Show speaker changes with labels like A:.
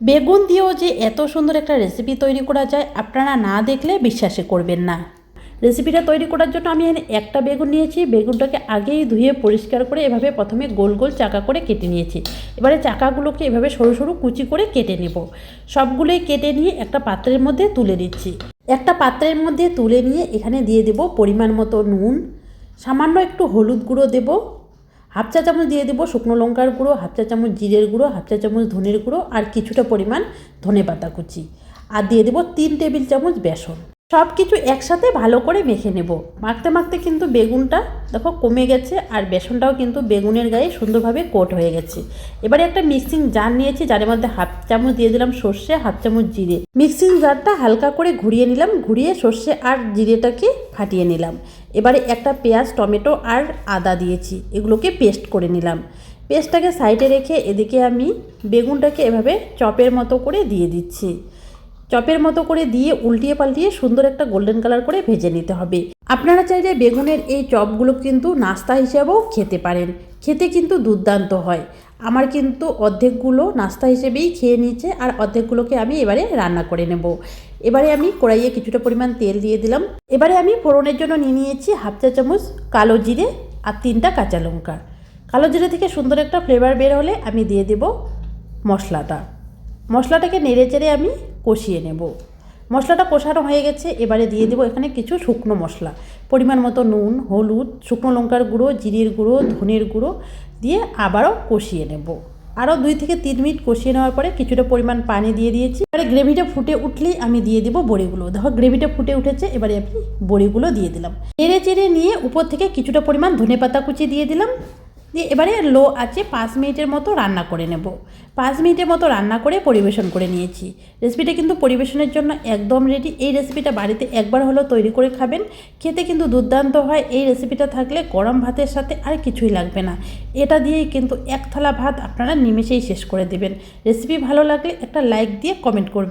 A: বেগুন দিয়েও যে এত সুন্দর একটা রেসিপি তৈরি করা যায়, আপনারা না দেখলে বিশ্বাসে করবেন না। রেসিপিটা তৈরি করার জন্য আমি একটা বেগুন নিয়েছি, বেগুনটাকে আগেই ধুয়ে পরিষ্কার করে এভাবে প্রথমে গোল গোল চাকা করে কেটে নিয়েছি। এবারে চাকাগুলোকে এভাবে সরু সরু কুচি করে কেটে নেব। সবগুলোই কেটে নিয়ে একটা পাত্রের মধ্যে তুলে দিচ্ছি একটা পাত্রের মধ্যে তুলে নিয়ে এখানে দিয়ে দেব পরিমাণ মতো নুন, সামান্য একটু হলুদ গুঁড়ো দেবো হাফ চা চামচ দিয়ে দেবো শুকনো লঙ্কার গুঁড়ো, হাফ চা চামচ জিরের গুঁড়ো, হাফ চা চামচ ধনের গুঁড়ো আর কিছুটা পরিমাণ ধনে পাতা কুচি। আর দিয়ে দেবো তিন টেবিল চামচ বেসন। সব কিছু একসাথে ভালো করে মেখে নেব। মাখতে মাখতে কিন্তু বেগুনটা দেখো কমে গেছে আর বেসনটাও কিন্তু বেগুনের গায়ে সুন্দরভাবে কোট হয়ে গেছে। এবারে একটা মিক্সিং জার নিয়েছি যার মধ্যে হাফ চামচ দিয়ে দিলাম সর্ষে, হাফ চামচ জিরে। মিক্সিং জারটা হালকা করে ঘুরিয়ে নিলাম, ঘুরিয়ে সর্ষে আর জিরেটাকে ফাটিয়ে নিলাম। এবারে একটা পেঁয়াজ, টমেটো আর আদা দিয়েছি, এগুলোকে পেস্ট করে নিলাম। পেস্টটাকে সাইডে রেখে এদিকে আমি বেগুনটাকে এভাবে চপের মতো করে দিয়ে দিচ্ছি। চপের মতো করে দিয়ে উল্টিয়ে পাল্টিয়ে সুন্দর একটা গোল্ডেন কালার করে ভেজে নিতে হবে। আপনারা চাইলে বেগুনের এই চপগুলো কিন্তু নাস্তা হিসেবেও খেতে পারেন। খেতে কিন্তু দুর্দান্ত হয়। আমার কিন্তু অর্ধেকগুলো নাস্তা হিসেবেই খেয়ে নিচ্ছে আর অর্ধেকগুলোকে আমি এবারে রান্না করে নেব। এবারে আমি কড়াইয়ে কিছুটা পরিমাণ তেল দিয়ে দিলাম। এবারে আমি ফোড়নের জন্য নিয়ে নিয়েছি হাফ চা চামচ কালো জিরে আর তিনটা কাঁচা লঙ্কা। কালো জিরে থেকে সুন্দর একটা ফ্লেভার বের হলে আমি দিয়ে দেব মশলাটা। মশলাটাকে নেড়ে চেড়ে আমি কষিয়ে নেব। মশলাটা কষানো হয়ে গেছে, এবারে দিয়ে দেবো এখানে কিছু শুকনো মশলা। পরিমাণ মতো নুন, হলুদ, শুকনো লঙ্কার গুঁড়ো, জিরের গুঁড়ো, ধনের গুঁড়ো দিয়ে আবারও কষিয়ে নেব। আরও দুই থেকে তিন মিনিট কষিয়ে নেওয়ার পরে কিছুটা পরিমাণ পানি দিয়ে দিয়েছি। এবারে গ্রেভিটা ফুটে উঠলেই আমি দিয়ে দেবো বড়িগুলো। দেখো, গ্রেভিটা ফুটে উঠেছে, এবারে আমি বড়িগুলো দিয়ে দিলাম। নেড়ে চেড়ে নিয়ে উপর থেকে কিছুটা পরিমাণ ধনে পাতা কুচি দিয়ে দিলাম। দিয়ে এবারে লো আছে পাঁচ মিনিটের মতো রান্না করে নেব। পাঁচ মিনিটের মতো রান্না করে পরিবেশন করে নিয়েছি। রেসিপিটা কিন্তু পরিবেশনের জন্য একদম রেডি এই রেসিপিটা বাড়িতে একবার হলেও তৈরি করে খাবেন। খেতে কিন্তু দুর্দান্ত হয়। এই রেসিপিটা থাকলে গরম ভাতের সাথে আর কিছুই লাগবে না। এটা দিয়েই কিন্তু এক থালা ভাত আপনারা নিমেষেই শেষ করে দেবেন। রেসিপি ভালো লাগলে একটা লাইক দিয়ে কমেন্ট করবেন।